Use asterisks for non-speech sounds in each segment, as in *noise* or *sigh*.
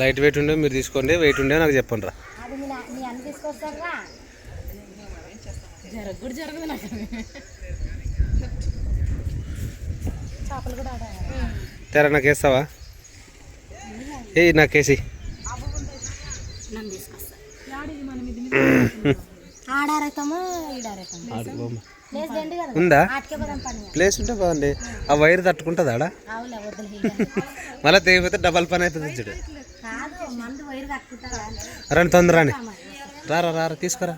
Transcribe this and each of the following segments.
Light weight ఉండే మీరు తీసుకోండి వెయిట్ ఉండే నాకు చెప్పండి రా. తెర నాకు వేస్తావా? ఏ నాకేసి నన్ను తీసుకొస్తా. *clears throat* ఉందా? ప్లేస్ ఉంటే బాగుంది ఆ వైర్ తట్టుకుంటుంది ఆడ? మళ్ళీ తెగిపోతే డబల్ పని అవుతుంది చూడు. రండి తొందర రండి. రారా రారా తీసుకురా.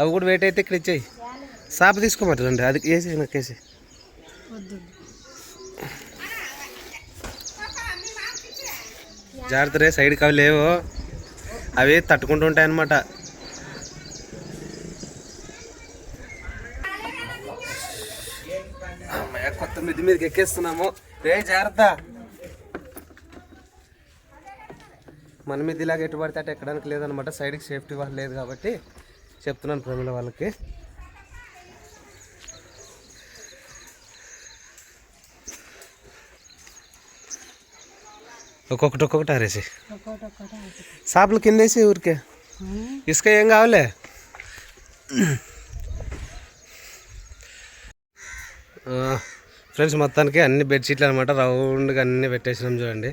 అవి కూడా వెయిట్ అయితే ఇక్కడ ఇచ్చేయి. సాపు తీసుకోమంట రండి అది వేసి నాకు వేసి జాగ్రత్త రే సైడ్కి అవి లేవు. అవి తట్టుకుంటూ ఉంటాయి అన్నమాట మిద్ది మీదకి ఎక్కేస్తున్నాము. రే జాగ్రత్త. మన మీద ఇలాగ ఎటు పడితే అటు ఎక్కడానికి లేదనమాట సైడ్కి సేఫ్టీ వాళ్ళు లేదు కాబట్టి చెప్తున్నాను ప్రమిళ వాళ్ళకి. ఒక్కొక్కటి ఒక్కొక్కటి ఆరేసి. ఒక్కోటి సాపులు కిందేసి ఊరికే. ఇసుక ఏం కావాలే? ఫ్రెండ్స్ మొత్తానికి అన్ని బెడ్షీట్లు అనమాట రౌండ్గా అన్ని పెట్టేసినాం చూడండి.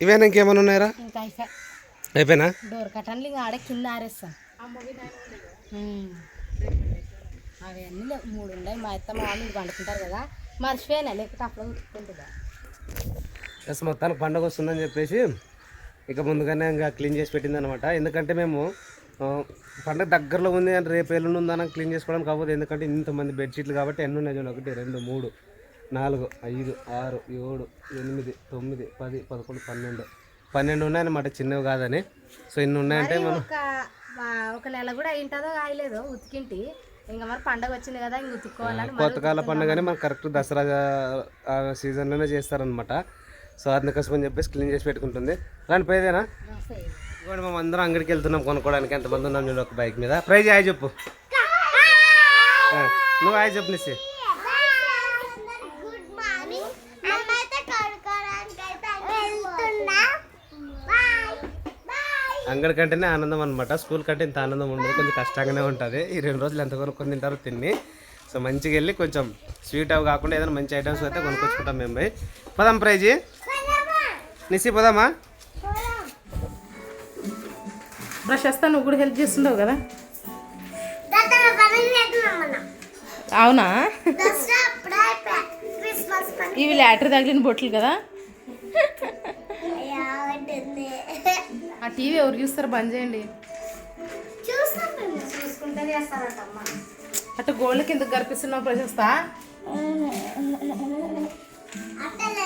ఇవేనా ఇంకేమైనా ఉన్నాయరా? అయిపోయినా? డోర్ ఇంకా ఆడే కింద ఆరేస్తాం. అవి అన్నీ. మూడు ఉన్నాయి. మా అత్త మా వాళ్ళు పండుకుంటారు కదా. మర్చిపోయినా లేకపోతే అప్పుడు ఉతుక్కుంటుందా ఎస్ మొత్తానికి పండుగ వస్తుందని చెప్పేసి ఇక ముందుగానే ఇంకా క్లీన్ చేసి పెట్టింది అనమాట ఎందుకంటే మేము పండగ దగ్గరలో ఉంది అంటే రేపు ఎల్లుండి ఉందని క్లీన్ చేసుకోవడానికి అవ్వదు. ఎందుకంటే ఇంతమంది బెడ్షీట్లు కాబట్టి ఎన్ని ఉన్నాయి చూడండి ఒకటి రెండు మూడు నాలుగు ఐదు ఆరు ఏడు ఎనిమిది తొమ్మిది పది పదకొండు పన్నెండు. పన్నెండు ఉన్నాయన్నమాట. చిన్నవి కాదని. సో ఇన్ని ఉన్నాయంటే మనం ఒక నెల కూడా అయింటుందో కాయలేదు. ఉతికింటి. ఇంకా మరి పండగ వచ్చింది కదా ఇంక ఉతుక్కోవాలని మరి కొత్తకాల పండుగని మనకు కరెక్ట్ దసరా సీజన్లోనే చేస్తారనమాట సో అందుకోసం అని చెప్పేసి క్లీన్ చేసి పెట్టుకుంటుంది. రాని పోయేదేనా. ఇదిగోండి మేము అందరం అంగడికి వెళ్తున్నాం కొనుక్కోవడానికి. ఎంతమంది ఉన్నాం చూడు ఒక బైక్ మీద. ప్రైజ్ హాయ్ చెప్పు. నువ్వు హాయ్ చెప్పు బాయ్ అంగడి కంటేనే ఆనందం అనమాట స్కూల్ కంటే ఇంత ఆనందం ఉండదు కొంచెం కష్టంగానే ఉంటుంది. ఈ రెండు రోజులు ఎంత కొనుక్కొని తింటారో తిని సో మంచిగా వెళ్ళి కొంచెం స్వీట్ అవి కాకుండా ఏదైనా మంచి ఐటమ్స్ అయితే కొనుక్కొచ్చుకుంటాం మేము పోయి. పదాం ప్రైజీ. నిస్సి పోదామా? బ్రష్ వేస్తా నువ్వు కూడా హెల్ప్ చేస్తుండవు కదా? అవునా? ఇవి లాటరీ తగిలిన బొట్లు కదా? ఆ టీవీ ఎవరు చూస్తారు? బంద్ చేయండి. అటు గోళ్ళ కింద కనిపిస్తున్నావు ప్రశస్తా. అట్టలు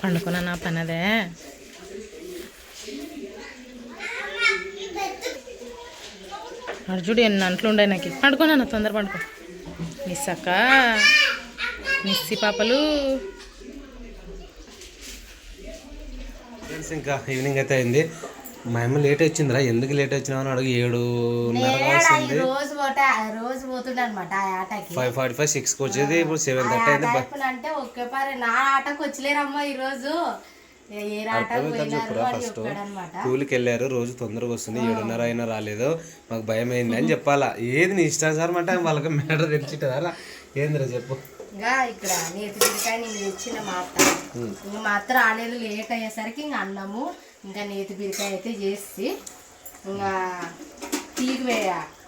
పండుకున్నా నా పనదే? చూడు ఎన్ని అంట్లు ఉండే నాకు? పండుకున్నా నా తొందర పండుకో. మిస్ అక్క మిస్సి పాపలు. ఇంకా ఈవినింగ్ అయితే అయింది. మా అమ్మ లేట్ వచ్చిందిరా. ఎందుకు లేట్ వచ్చినావు అని అడుగు వస్తుంది. రోజు రోజు పోతుండే అనమాట ఆ ఆటకి. ఫైవ్ ఫార్టీ ఫైవ్ సిక్స్కి వచ్చేది ఇప్పుడు సెవెన్ థర్టీ అయింది. అంటే ఒకే పారి. నా ఆటకు వచ్చలేరమ్మా ఈ రోజు ఏ ఏ ఆటకు అర్థమవుతుంది పోయినారు చెప్పురా అని ఫస్ట్ చెప్పాడు అనమాట కూలికి వెళ్ళారు. రోజు తొందరగా వస్తుంది. ఏడున్నర అయినా రాలేదు. మాకు భయం అయింది అని చెప్పాలా. ఏది నీ ఇష్టం సార్ అంటే వాళ్ళకి మేడ తెచ్చిట్టదా ఏందిరా చెప్పు. ఇంకా ఇక్కడ నేతి బిరికాయ నేను తెచ్చిన మా అత్త ఇంకా మా అత్త రాలేదు. లేట్ అయ్యేసరికి ఇంకా అన్నము. ఇంకా నేతి బిరికాయ అయితే చేసి ఇంకా టీకి వే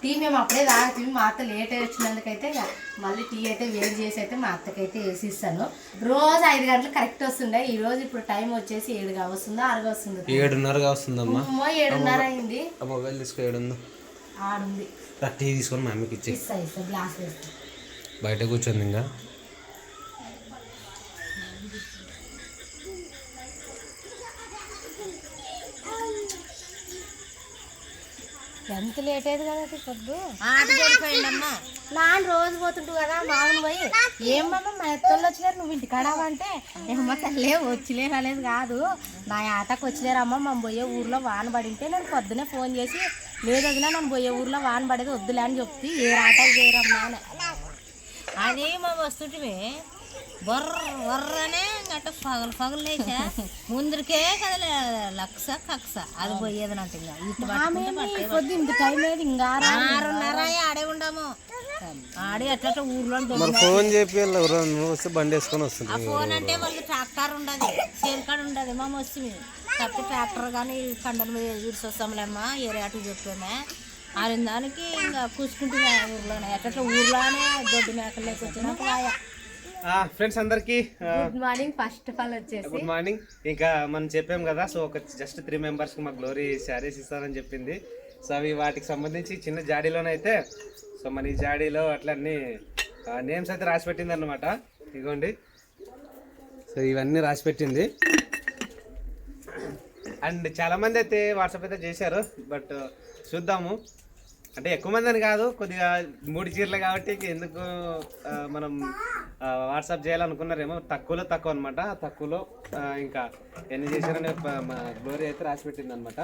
టీ మేము అప్పుడే తాగుతుంది మా అత్త లేట్ అయ్యి వచ్చినందుకైతే ఇంకా మళ్ళీ టీ అయితే వేడి చేసి అయితే మా అత్తకైతే వేసి ఇస్తాను. రోజు ఐదు గంటలు కరెక్ట్ వస్తుండే. ఈ రోజు ఇప్పుడు టైం వచ్చేసి ఏడుగా వస్తుందో ఆరుగా వస్తుందో? ఏడున్నరగా వస్తుందమ్మా. అమ్మో ఏడున్నర అయింది. మొబైల్ తీసుకో ఏడుందో. ఆడుంది. టీ తీసుకొని మా అమ్మకి ఇచ్చి. ఇస్తా ఇస్తా గ్లాస్ వేస్తా. బయట కూర్చొని ఇంకా. ఎంత లేట్ అయింది కదా పొద్దు? ఆట నాన్న రోజు పోతుంటు కదా మామూలు పోయి ఏమమ్మా మా ఎత్తోళ్ళు వచ్చినారు నువ్వు ఇంటి కడావంటే ఏమమ్మా తల్లే వచ్చిలే అనేది కాదు. నా ఆటకు వచ్చినారమ్మా మనం పోయే ఊర్లో వాన పడింటే నేను పొద్దునే ఫోన్ చేసి లేదు వదినా నన్ను పోయే ఊర్లో వాన పడేది వద్దులే అని చెప్తే ఏ ఆటకు చేయరమ్మా అని. అది మా వస్తుంటివి బొర్ర బొర్రనే గట్ట పగలు పగలు లేచా. ముందరికే కదలే లక్ష కక్ష. అది పోయేది ఇంకా. ఇటు పట్టుకుంటే పట్టే పొద్దు ఇంత టైం లేదు ఇంకా ఆరున్నర అయ్యి ఆడే ఉండము. ఆడి అట్లా ఊర్లో మరి ఫోన్ చెప్పి వస్తే బండి వేసుకొని వస్తుంది. ఆ ఫోన్ అంటే వాళ్ళకి ట్రాక్టర్ ఉండదు. చేనుకాడ ఉండదు. మా వస్తుంది తప్పి ట్రాక్టర్ కానీ కండలు విడిచి వస్తాంలేమ్మా ఏరే అటు చెప్పామే. ఆరిన దానికి ఇంకా కూసుకుంటున్నా ఊర్లోనే. ఎట్లా ఊర్లోనే దొడ్డు మేకలు లేక వచ్చినాక వాయా ఫ్రెండ్స్ అందరికీ good morning first of all వచ్చేసి. గుడ్ మార్నింగ్ ఇంకా మనం చెప్పాం కదా సో ఒక జస్ట్ త్రీ మెంబర్స్కి మా గ్లోరీ శారీస్ ఇస్తానని చెప్పింది. సో అవి వాటికి సంబంధించి చిన్న జాడీలోనైతే సో మన ఈ జాడీలో అట్లన్నీ నేమ్స్ అయితే రాసి పెట్టింది అనమాట ఇదిగోండి సో ఇవన్నీ రాసి పెట్టింది అండ్ చాలామంది అయితే వాట్సాప్ అయితే చేశారు బట్ చూద్దాము. అంటే ఎక్కువ మంది అని కాదు కొద్దిగా మూడు చీరలు కాబట్టి ఎందుకు మనం వాట్సాప్ చేయాలనుకున్నారేమో తక్కువలో తక్కువ అనమాట తక్కువలో ఇంకా ఎన్ని చేశారని మా గ్లోరీ అయితే రాసి పెట్టింది అనమాట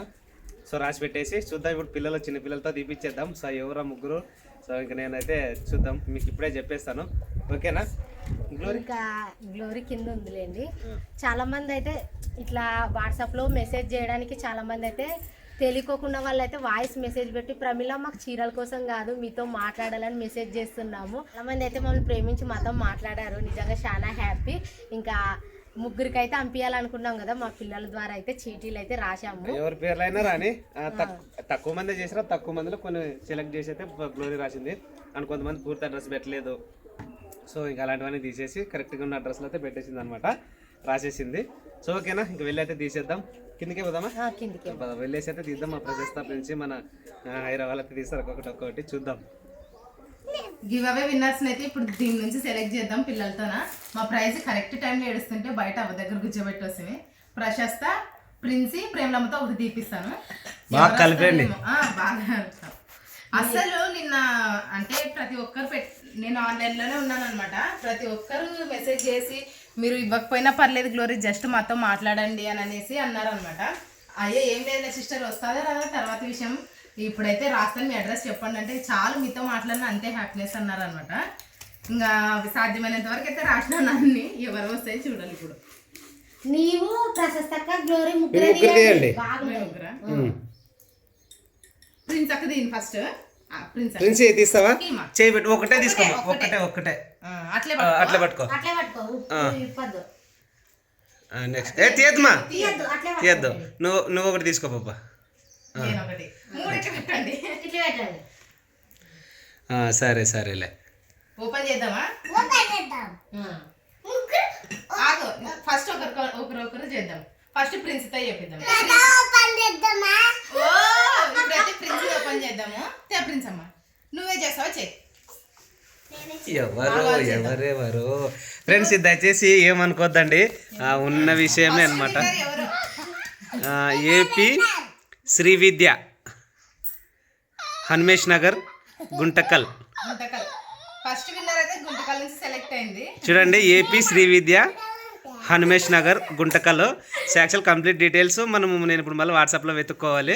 సో రాసి పెట్టేసి చూద్దాం ఇప్పుడు పిల్లలు చిన్న పిల్లలతో తీపిచ్చేద్దాం. సో ఎవరా ముగ్గురు సో ఇంకా నేనైతే చూద్దాం మీకు ఇప్పుడే చెప్పేస్తాను. ఓకేనా? ఇంకా గ్లోరీ కింద ఉందిలేండి. చాలా మంది అయితే ఇట్లా వాట్సాప్లో మెసేజ్ చేయడానికి చాలా మంది అయితే తెలియకోకుండా వాళ్ళు అయితే వాయిస్ మెసేజ్ పెట్టి ప్రమిళ మాకు చీరల కోసం కాదు మీతో మాట్లాడాలని మెసేజ్ చేస్తున్నాము. మంది అయితే మమ్మల్ని ప్రేమించి మాతో మాట్లాడారు. నిజంగా చాలా హ్యాపీ. ఇంకా ముగ్గురికి అయితే పంపించాలనుకున్నాం కదా మా పిల్లల ద్వారా అయితే చీటీలు అయితే రాశాము. ఎవరి పేర్లైనా రాని తక్కువ మంది చేసినా తక్కువ మందిలో కొన్ని సెలెక్ట్ చేసి అయితే గ్లోరీ రాసింది. అండ్ కొంతమంది పూర్తి అడ్రస్ పెట్టలేదు. సో ఇంకా అలాంటివన్నీ తీసేసి కరెక్ట్గా ఉన్న అడ్రస్లో అయితే పెట్టేసింది అనమాట రాసేసింది. సో ఓకేనా? ఇంకా వెళ్ళి అయితే తీసేద్దాం. కిందకే పోదామా? కిందికి పద, వెళ్ళేసి అయితే తీద్దాం మా ప్రతిష్టాప నుంచి మన హైదరాబాద్ అయితే తీస్తారు ఒక్కొక్కటి ఒక్కొక్కటి చూద్దాం. గివ్ అవే విన్నర్స్ అయితే ఇప్పుడు దీని నుంచి సెలెక్ట్ చేద్దాం పిల్లలతోన. మా ప్రైజ్ కరెక్ట్ టైంలో ఏడుస్తుంటే బయట అవ దగ్గర కూర్చోబెట్టి వస్తుంది. ప్రశస్త ప్రిన్సి ప్రేమలమ్మతో ఒకటి తీపిస్తాను. బాగా. అసలు నిన్న అంటే ప్రతి ఒక్కరు పెట్ నేను ఆన్లైన్లోనే ఉన్నాను అనమాట ప్రతి ఒక్కరు మెసేజ్ చేసి మీరు ఇవ్వకపోయినా పర్లేదు గ్లోరీ జస్ట్ మాతో మాట్లాడండి అని అనేసి అన్నారనమాట అయ్యే ఏం లేదు సిస్టర్ వస్తుందా రాదా తర్వాత విషయం. ఇప్పుడైతే రాస్తాను మీ అడ్రస్ చెప్పండి అంటే చాలు మీతో మాట్లాడిన అంతే హ్యాపీనెస్ అన్నారనమాట ఇంకా అవి సాధ్యమైనంత వరకు అయితే రాసినాను అన్ని. ఎవరు వస్తాయి చూడాలి ఇప్పుడు. నీవు ప్రశస్తక్క గ్లోరీ ముగ్గురా? ప్రిన్స్ అక్క దీని ఫస్ట్ ప్రిన్స్ తీస్తావా. చేయి పెట్టు ఒకటే తీసుకోమా ఒకటే. ఒక్కటే ఆ, అట్లే పట్టుకో. నెక్స్ట్ ఏ తీయద్దుమా తీయద్దు నువ్వు నువ్వు ఒకటి తీసుకో పాప. నేను ఒకటి. మూడు ఇట్లా పెట్టండి. ఇట్లా పెట్టండి. ఆ, సరే సరేలే. ఓపెన్ చేద్దామా? ఓపెన్ చేద్దాం. ముగ్గురు ఆగు ఫస్ట్ ఒకరు ఒకరు ఒకరు చేద్దాం. ఫస్ట్ ప్రిన్స్తో చెప్పిద్దాం ఎలా ఓపెన్ చేద్దామా ఓ ఇప్పుడైతే ప్రిన్స్ ఓపెన్ చేద్దాము తే ప్రిన్స్ అమ్మ నువ్వే చేస్తావా చెయ్యి ఎవరు ఎవరెవరు? ఫ్రెండ్స్ ఇది దయచేసి ఏమనుకోద్దండి? ఉన్న విషయమే అనమాట ఏపీ శ్రీ విద్య హనుమేష్ నగర్ గుంటకల్. చూడండి AP Shri Vidya Hanumesh Nagar Guntakal. Actual complete details మనం నేను ఇప్పుడు మళ్ళీ వాట్సాప్లో వెతుక్కోవాలి.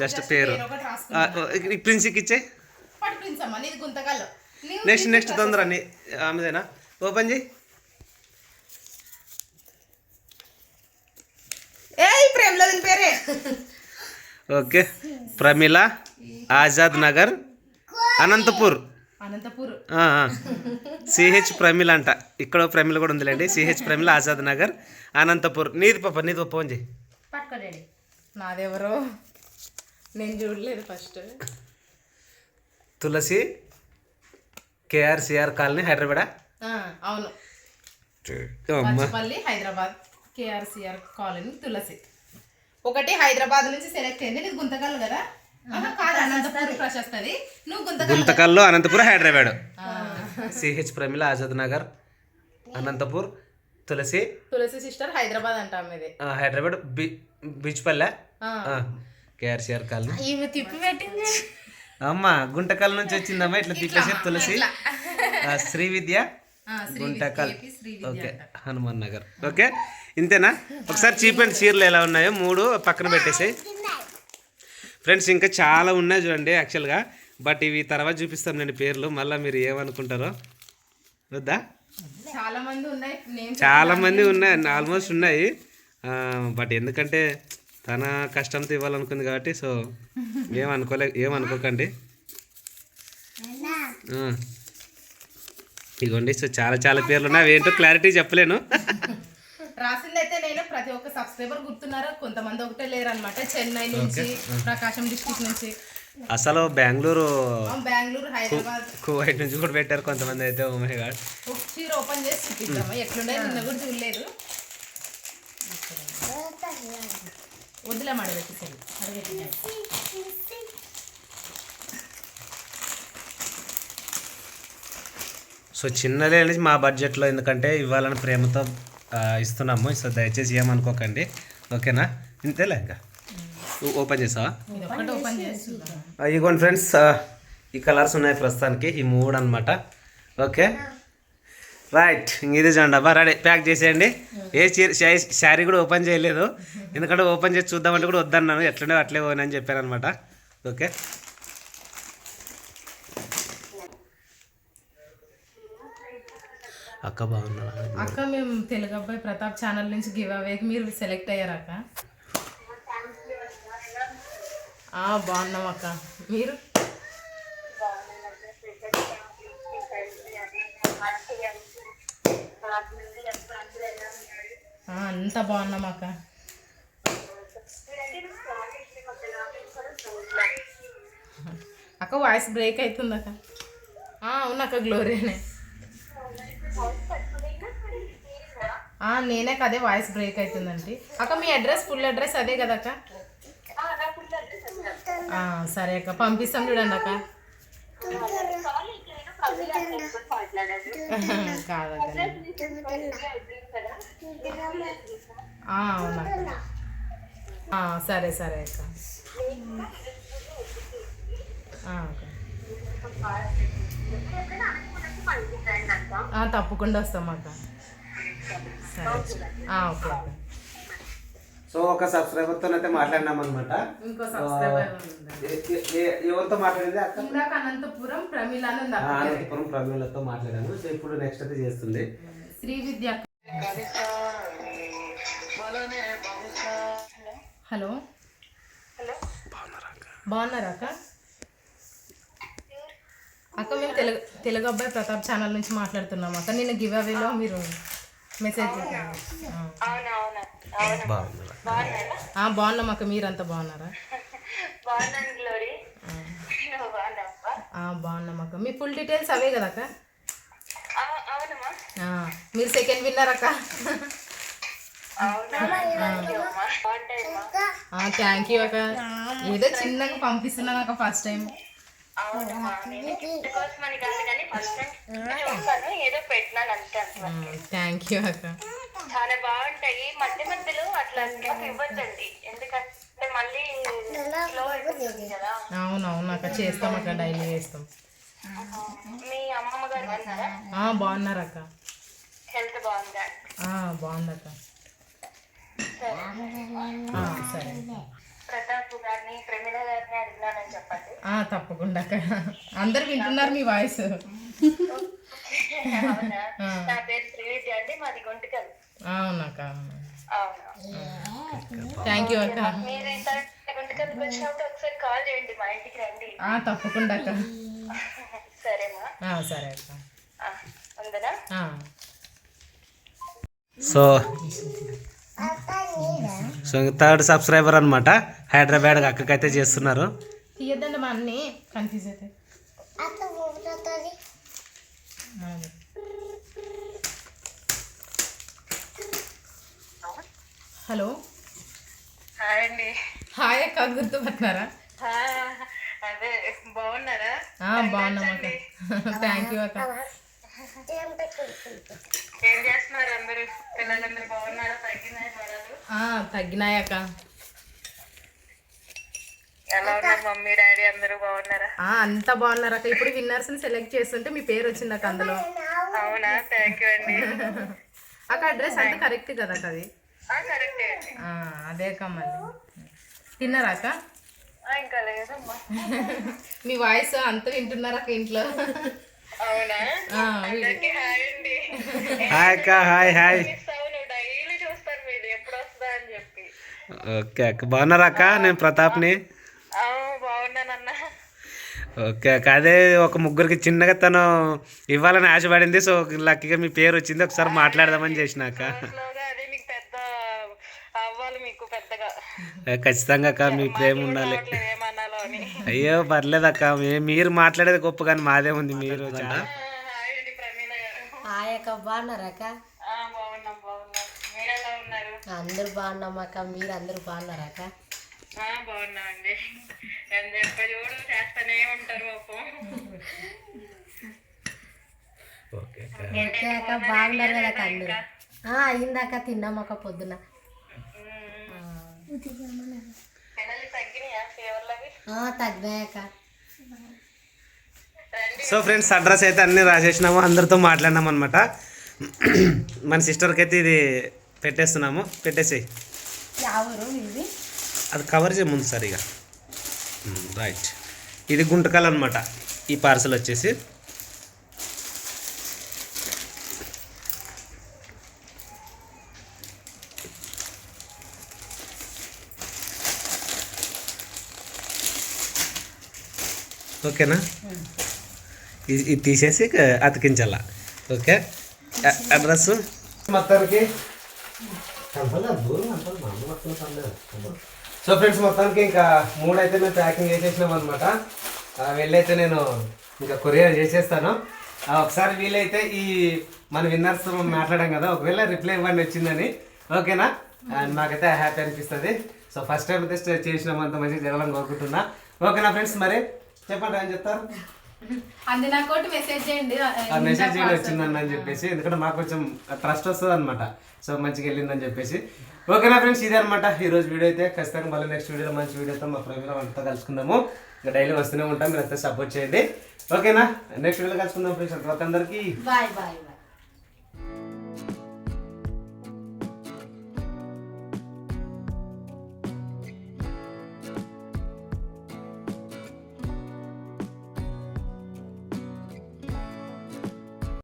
just పేరు. ప్రిన్సికి ఇచ్చే? నీది గుంతకల్ నెక్స్ట్ నెక్స్ట్ తొందర ఆమెదేనా? ఓపెన్ చేయి. ఏ ప్రేమలో దీని పేరే? ఓకే. ప్రమిళ ఆజాద్ నగర్ అనంతపూర్. అనంతపూర్. సిహెచ్ ప్రమిళ అంట. ఇక్కడ ప్రమిళ కూడా ఉందిలేండి. సిహెచ్ ప్రమిళ ఆజాద్ నగర్ అనంతపూర్. నీది పాప నీది ఫోన్ చేయి. నాదెవరో? నేను చూడలేదు first. Tulasi KRCR colony Hyderabad అవును. Machipalli Hyderabad KRCR colony Tulasi. ఒకటి హైదరాబాద్ నుంచి సెలెక్ట్ అయింది. నీది గుంతకల్ కదా? కాదు అనంతపూర్. ప్రశస్తది. నువ్వు గుంతకల్ గుంతకల్లో అనంతపురం హైదరాబాద్ సిహెచ్ ప్రమిళ ఆజాద్ నగర్ అనంతపూర్ తులసి. తులసి సిస్టర్ హైదరాబాద్ అంటాం ఇది. ఆ, Hyderabad B Beechpalle. KRCR colony. ఈమె తిప్పి పెట్టింది. అమ్మ గుంటకల్ నుంచి వచ్చిందమ్మా ఇట్లా తిప్పేసి తులసి శ్రీ విద్య గుంటకల్. ఓకే. హనుమాన్ నగర్. ఓకే ఇంతేనా? ఒకసారి చీప్ అండ్ చీరలు ఎలా ఉన్నాయో మూడు పక్కన పెట్టేసి ఫ్రెండ్స్ ఇంకా చాలా ఉన్నాయి చూడండి యాక్చువల్గా బట్ ఇవి తర్వాత చూపిస్తాం నేను పేర్లు మళ్ళీ మీరు ఏమనుకుంటారో. వద్దా? చాలా మంది ఉన్నాయి నేను చాలా మంది ఉన్నాయి ఆల్మోస్ట్ ఉన్నాయి. బట్ ఎందుకంటే తన కష్టంతో ఇవ్వాలనుకుంది కాబట్టి సో ఏమనుకోలే ఏమనుకోకండి ఆ. ఇగోండి సో చాలా చాలా పేర్లు ఉన్నాయి. అవి ఏంటో క్లారిటీ చెప్పలేను. రాసిందైతే నేను ప్రతి ఒక్క సబ్స్క్రైబర్ గుర్తున్నారా. కొంతమంది ఒకటే లేరు అనమాట చెన్నై నుంచి ప్రకాశం డిస్ట్రిక్ట్ నుంచి. అసలు బెంగళూరు బెంగళూరు హైదరాబాద్. కువైట్ నుంచి కూడా పెట్టారు కొంతమంది అయితే ఓ మై గాడ్. ఒక చీర ఓపెన్ చేసి చూపిద్దామా? ఎట్లుండే నిన్న కూడా చూడలేదు. వదిలే మడబెట్టి సో చిన్నదే నుంచి మా బడ్జెట్లో ఎందుకంటే ఇవ్వాలని ప్రేమతో ఇస్తున్నాము. సో దయచేసి ఏమనుకోకండి. ఓకేనా? ఇంతేలే ఇంకా. ఓపెన్ చేసావా? ఇదిగోండి ఫ్రెండ్స్ ఈ కలర్స్ ఉన్నాయి ప్రస్తుతానికి. ఈ మూడు అనమాట ఓకే? రైట్ ఇంక ఇది చూడండి అబ్బా రెడీ. ప్యాక్ చేసేయండి. ఏ చీర శారీ కూడా ఓపెన్ చేయలేదు. ఎందుకంటే ఓపెన్ చేసి చూద్దామంటే కూడా వద్దన్నాను. ఎట్లుండే అట్లే పోయినని చెప్పాను అనమాట ఓకే. అక్క బాగున్నా అక్క మేము తెలుగు అబ్బాయి ప్రతాప్ ఛానల్ నుంచి గివ్ అవేకి మీరు సెలెక్ట్ అయ్యారు అక్క? ఆ, బాగున్నాం అక్క. మీరు? అంతా బాగున్నాం అక్క. అక్క వాయిస్ బ్రేక్ అవుతుంది అక్క. ఆ, అవును అక్క గ్లోరీనే ఆ, నేనే కదే వాయిస్ బ్రేక్ అవుతుందండి అక్క మీ అడ్రస్ ఫుల్ అడ్రస్ అదే కదా అక్క? ఆ, సరే అక్క పంపిస్తాం చూడండి అక్క. *laughs* కాదక్క ఆ, సరే సరే అక్క. తప్పకుండా వస్తాం అక్క. సరే ఓకే అక్క సో ఒక సబ్స్క్రైబర్తో అయితే మాట్లాడినాం అనమాట ఇంకో సబ్స్క్రైబర్ ఎవరితో మాట్లాడింది ఇందాక అనంతపురం. అనంతపురం ప్రవీణ్లతో మాట్లాడాను. సో ఇప్పుడు నెక్స్ట్ అయితే చేస్తుంది. శ్రీ విద్య హలో. బాగున్నారా అక్క? అక్క మేము తెలుగు తెలుగు అబ్బాయి ప్రతాప్ ఛానల్ నుంచి మాట్లాడుతున్నాం అక్క. నిన్న గివ్ అవేలో మీరు మెసేజ్ చేశారు ఆ, బాగున్నాం అక్క. మీరంతా బాగున్నారా? బాగున్నాం అక్క. మీ ఫుల్ డీటెయిల్స్ అవే కదా అక్క? మీరు సెకండ్ విన్నర్ అక్క. థ్యాంక్ యూ అక్క. ఏదో చిన్నగా పంపిస్తున్నాను అక్క ఫస్ట్ టైం. థ్యాంక్ యూ అక్క. చాలా బాగుంటాయి. మధ్య మధ్యలో అట్లా అట్లా ఇవ్వద్దండి. ఎందుకంటే మళ్ళీ స్లో అయిపోతుంది కదా. అవునవును అక్క చేస్తాం అక్క డైలీ చేస్తాం. మీ అమ్మమ్మ గారు ఆ, బాగున్నారు అక్క హెల్త్ బాగుందా? ఆ, బాగుంది అక్క ఆ, సరే. ప్రతాప్ గారిని గారిని అడిగినానని చెప్పండి. తప్పకుండా అక్క. అందరు వింటున్నారు మీ వాయిస్. నా పేరు శ్రీవిద్య అండి మాది గుంటకల్. అవునక్క. అవునా? థ్యాంక్ యూ అక్క. మీరు ఇంత గుంటకల్కి వచ్చినప్పుడు ఒకసారి కాల్ చేయండి మా ఇంటికి రండి. ఆ, తప్పకుండా అక్క. సరే అక్క. సో సో థర్డ్ సబ్స్క్రైబర్ అనమాట హైదరాబాద్ అక్కకైతే చేస్తున్నారు. తీయద్దండి మా అన్ని కన్ఫ్యూజ్ అయితే. హలో. హాయ్ అండి. హాయ్ అక్క గుర్తుపట్టినారా? అదే బాగున్నారా? బాగున్నాం అక్క. థ్యాంక్ యూ అక్క. ఏం చేస్తున్నారు అందరూ? పిల్లలందరూ బాగున్నారా? తగ్గినాయి జ్వరాలు? ఆ, తగ్గినాయి అక్క. ఎలా ఉన్నారు మమ్మీ డాడీ అందరూ బాగున్నారా? అంతా బాగున్నారు అక్క. ఇప్పుడు విన్నర్స్ని సెలెక్ట్ చేస్తుంటే మీ పేరు వచ్చింది అక్క అందులో. అవునా? థ్యాంక్ యూ అండి. అక్క అడ్రస్ అంతా కరెక్ట్ కదా అక్క అది? అదే అక్క? మళ్ళీ తిన్నారా ఇంకా లేదమ్మా. *laughs* మీ వాయిస్ అంతా వింటున్నారా ఇంట్లో? హాయ్ అక్క హాయ్ హాయ్. మిస్ అవును డైలీ చూస్తాను మీది ఎప్పుడు వస్తుందా అని చెప్పి. ఓకే అక్క బాగున్నారా అక్క? నేను ప్రతాప్ని. ఓకే అక్క అదే ఒక ముగ్గురికి చిన్నగా తను ఇవ్వాలని ఆశపడింది సో లక్కీగా మీ పేరు వచ్చింది ఒకసారి మాట్లాడదామని చేసినాక స్లోగా అదే మీకు పెద్ద అవ్వాలి మీకు పెద్దగా ఖచ్చితంగా అక్క మీ ప్రేమ ఉండాలి. అయ్యో పర్లేదు అక్క మీరు మాట్లాడేది గొప్ప కానీ మాదే ఉంది మీరు అక్క అందరూ బాగున్నాం అక్క మీరు అందరూ బాగున్నారక్క ఆ, బాగున్నామండి. ఎంత చెప్ప చూడు చేస్తానే ఉంటారు పాపం. ఓకే అక్క. అక్క బాగున్నారు కదా అక్క అందరూ? ఆ, అయిందక్క తిన్నాం అక్క పొద్దున సో ఫ్రెండ్స్ అడ్రస్ అయితే అన్నీ రాసేసినాము. అందరితో మాట్లాడినాం అనమాట మన సిస్టర్కి అయితే ఇది పెట్టేస్తున్నాము. ఇది? అది కవర్ చేయ ముందు సరిగా. రైట్ ఇది గుంటకల్ అనమాట ఈ పార్సల్ వచ్చేసి. ఓకేనా? ఇది ఇది తీసేసి అతికించాల. ఓకే? అడ్రస్ మొత్తానికి సో ఫ్రెండ్స్ మొత్తానికి ఇంకా మూడు అయితే మేము ప్యాకింగ్ చేసేసినాం అనమాట వెళ్ళైతే నేను ఇంకా కొరియర్ చేసేస్తాను. ఒకసారి వీలైతే ఈ మన విన్నర్స్ మాట్లాడాం కదా ఒకవేళ రిప్లై ఇవ్వండి వచ్చిందని. ఓకేనా? అండ్ మాకైతే హ్యాపీ అనిపిస్తుంది. సో ఫస్ట్ టైం అయితే చేసినాం అంత మంచిగా జరగాలని కోరుకుంటున్నా. ఓకేనా ఫ్రెండ్స్ మరి? చెప్పండి ఏం చెప్తారు? అంది నాకు ఒకటి మెసేజ్ చేయండి. మెసేజ్ వచ్చిందని అని చెప్పేసి ఎందుకంటే మాకు కొంచెం ట్రస్ట్ వస్తుంది అనమాట సో మంచిగా వెళ్ళిందని చెప్పేసి. ఓకేనా ఫ్రెండ్స్ ఇదే అనమాట ఈ రోజు వీడియో అయితే ఖచ్చితంగా మళ్ళీ నెక్స్ట్ వీడియోలో మంచి వీడియోతో మా ప్రేమిలో వంటతో కలుసుకుందాము. ఇంకా డైలీ వస్తూనే ఉంటాం. మీరు అంతా సపోర్ట్ చేయండి ఓకేనా నెక్స్ట్ వీడియోలో కలుసుకుందాం ఫ్రెండ్స్ అందరికీ బాయ్ బాయ్